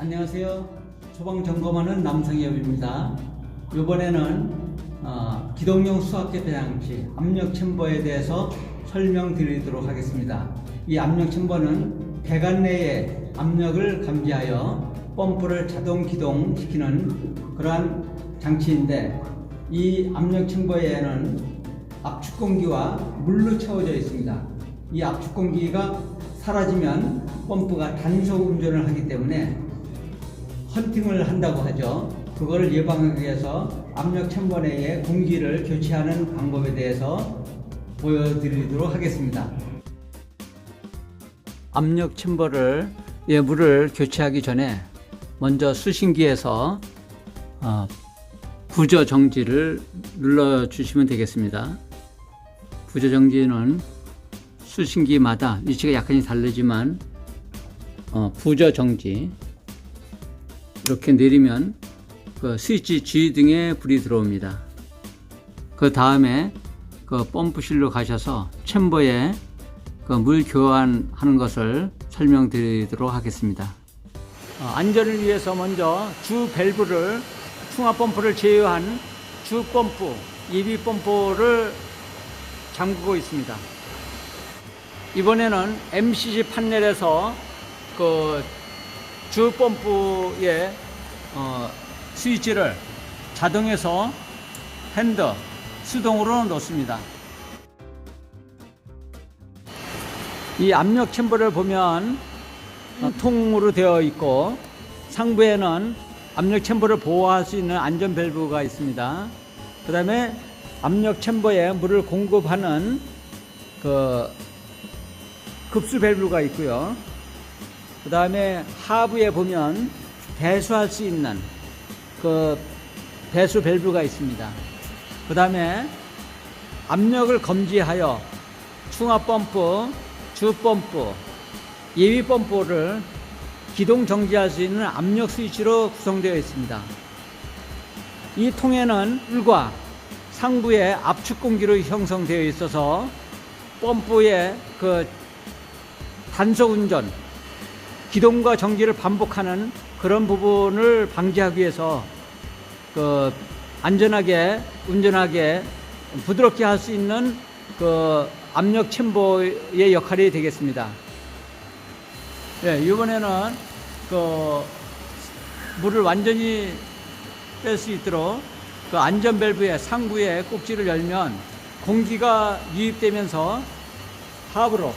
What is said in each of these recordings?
안녕하세요. 소방 점검하는 남성엽입니다. 이번에는 어, 기동용 수압계 배양치 압력 챔버에 대해서 설명드리도록 하겠습니다. 이 압력 챔버는 배관 내의 압력을 감지하여 펌프를 자동 기동시키는 그러한 장치인데 이 압력 챔버에는 압축 공기와 물로 채워져 있습니다. 이 압축 공기가 사라지면 펌프가 단속 운전을 하기 때문에 헌팅을 한다고 하죠. 그거를 예방하기 위해서 압력 챔버 내에 공기를 교체하는 방법에 대해서 보여드리도록 하겠습니다. 압력 챔버를 예, 물을 교체하기 전에 먼저 수신기에서 어, 부저 정지를 눌러 주시면 되겠습니다. 부저 정지는 수신기마다 위치가 약간씩 다르지만 어, 부저 정지 이렇게 내리면 그 스위치 G 등에 불이 들어옵니다. 그 다음에 그 펌프실로 가셔서 챔버에 그 물 교환하는 것을 설명드리도록 하겠습니다. 어, 안전을 위해서 먼저 주 밸브를 충압 펌프를 제외한 주 펌프, 예비 펌프를 잠그고 있습니다. 이번에는 MCC 판넬에서 그 주 펌프의 어, 스위치를 자동에서 핸드 수동으로 놓습니다. 이 압력 챔버를 보면 어, 통으로 되어 있고 상부에는 압력 챔버를 보호할 수 있는 안전 밸브가 있습니다. 그 다음에 압력 챔버에 물을 공급하는 그 급수 밸브가 있고요. 그 다음에 하부에 보면 배수할 수 있는 그 배수 밸브가 있습니다. 그 다음에 압력을 검지하여 충압 펌프, 주 펌프, 예비 펌프를 기동 정지할 수 있는 압력 스위치로 구성되어 있습니다. 이 통에는 물과 상부에 압축 공기로 형성되어 있어서 펌프의 그 단속 운전, 기동과 정지를 반복하는 그런 부분을 방지하기 위해서 그 안전하게 운전하게 부드럽게 할 수 있는 그 압력 챔버의 역할이 되겠습니다. 예, 이번에는 그 물을 완전히 뺄 수 있도록 그 안전 밸브의 상부에 꼭지를 열면 공기가 유입되면서 하부로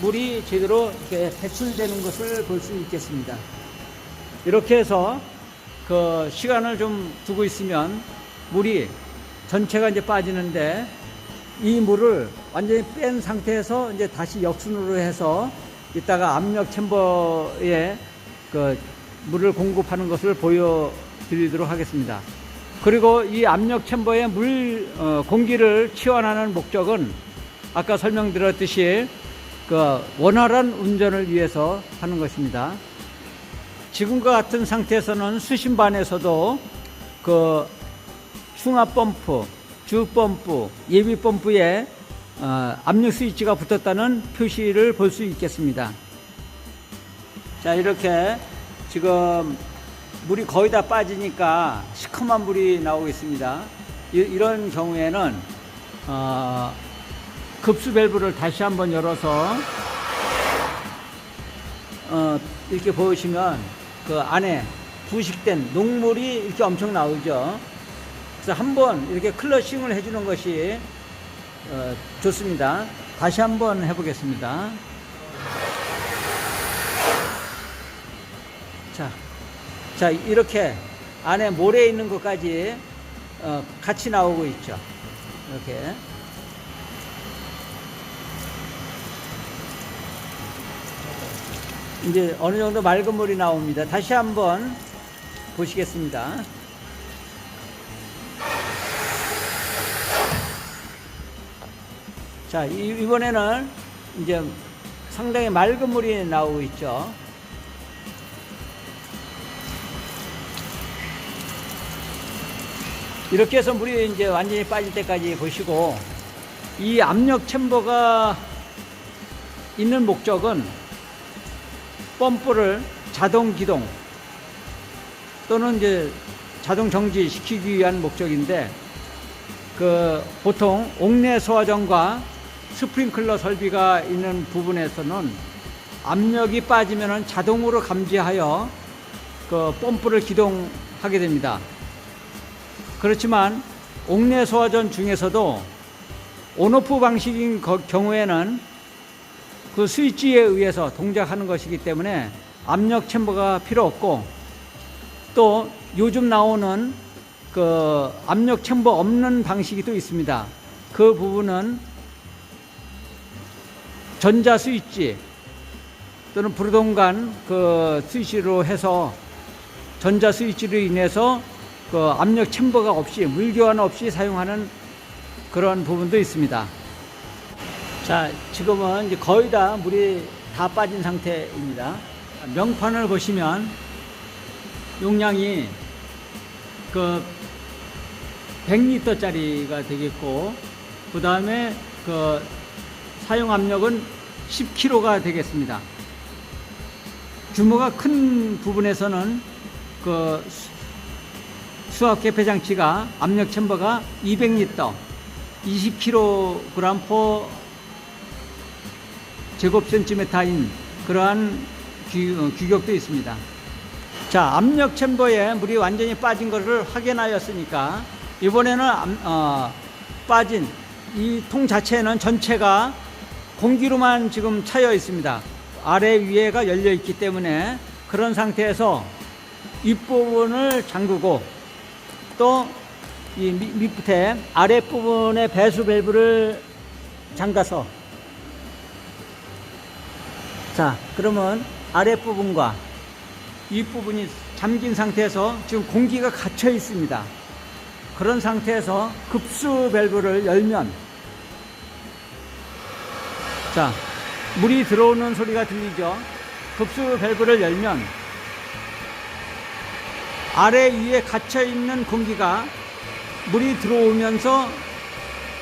물이 제대로 이렇게 배출되는 것을 볼 수 있겠습니다. 이렇게 해서 그 시간을 좀 두고 있으면 물이 전체가 이제 빠지는데 이 물을 완전히 뺀 상태에서 이제 다시 역순으로 해서 이따가 압력 챔버에 그 물을 공급하는 것을 보여드리도록 하겠습니다. 그리고 이 압력 챔버에 물 어, 공기를 치환하는 목적은 아까 설명드렸듯이 그 원활한 운전을 위해서 하는 것입니다. 지금과 같은 상태에서는 수신반에서도 그 충압 펌프, 주 펌프, 예비 펌프에 어, 압력 스위치가 붙었다는 표시를 볼 수 있겠습니다. 자, 이렇게 지금 물이 거의 다 빠지니까 시커먼 물이 나오고 있습니다. 이, 런 경우에는 어, 급수 밸브를 다시 한번 열어서 어, 이렇게 보시면 그 안에 부식된 녹물이 이렇게 엄청 나오죠. 그래서 한번 이렇게 클러싱을 해주는 것이 어, 좋습니다. 다시 한번 해보겠습니다. 자, 자 이렇게 안에 모래 있는 것까지 어, 같이 나오고 있죠. 이렇게. 이제 어느 정도 맑은 물이 나옵니다. 다시 한번 보시겠습니다. 자, 이- 이번에는 이제 상당히 맑은 물이 나오고 있죠. 이렇게 해서 물이 이제 완전히 빠질 때까지 보시고 이 압력 챔버가 있는 목적은 펌프를 자동 기동 또는 이제 자동 정지 시키기 위한 목적인데 그 보통 옥내 소화전과 스프링클러 설비가 있는 부분에서는 압력이 빠지면은 자동으로 감지하여 그 펌프를 기동하게 됩니다. 그렇지만 옥내 소화전 중에서도 온오프 방식인 거- 경우에는 그 스위치에 의해서 동작하는 것이기 때문에 압력 챔버가 필요 없고 또 요즘 나오는 그 압력 챔버 없는 방식이 또 있습니다. 그 부분은 전자 스위치 또는 부르동간 그 스위치로 해서 전자 스위치로 인해서 그 압력 챔버가 없이 물 교환 없이 사용하는 그런 부분도 있습니다. 자, 지금은 이제 거의 다 물이 다 빠진 상태입니다. 명판을 보시면 용량이 그 100리터 짜리가 되겠고, 그 다음에 그 사용 압력은 10kg가 되겠습니다. 규모가 큰 부분에서는 그 수- 수압 개폐 장치가 압력 챔버가 200리터, 20kg 포 제곱 센티미터인 그러한 규, 어, 규격도 있습니다. 자, 압력 챔버에 물이 완전히 빠진 것을 확인하였으니까 이번에는 암- 어, 빠진 이 통 자체는 전체가 공기로만 지금 차여 있습니다. 아래 위에가 열려 있기 때문에 그런 상태에서 윗부분을 잠그고 또 이 밑에 아랫부분의 배수 밸브를 잠가서 자 그러면 아랫부분과 윗부분이 잠긴 상태에서 지금 공기가 갇혀 있습니다. 그런 상태에서 급수 밸브를 열면 자 물이 들어오는 소리가 들리죠. 급수 밸브를 열면 아래 위에 갇혀 있는 공기가 물이 들어오면서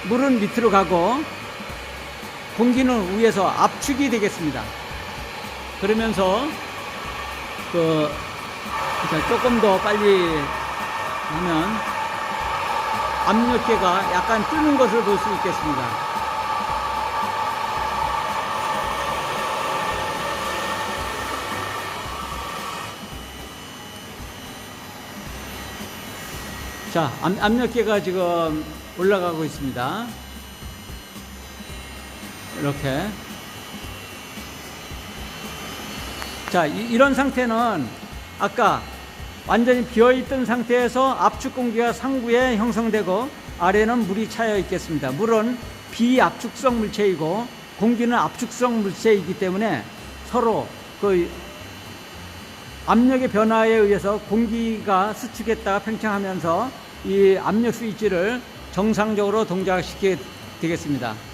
물은 밑으로 가고 공기는 위에서 압축이 되겠습니다. 그러면서 그 자, 조금 더 빨리 하면 압력계가 약간 뜨는 것을 볼 수 있겠습니다. 자, 압, 압력계가 지금 올라가고 있습니다. 이렇게. 자, 이, 런 상태는 아까 완전히 비어있던 상태에서 압축 공기가 상부에 형성되고 아래는 물이 차여 있겠습니다. 물은 비압축성 물체이고 공기는 압축성 물체이기 때문에 서로 그 압력의 변화에 의해서 공기가 수축했다가 팽창하면서 이 압력 스위치를 정상적으로 동작시키게 되겠습니다.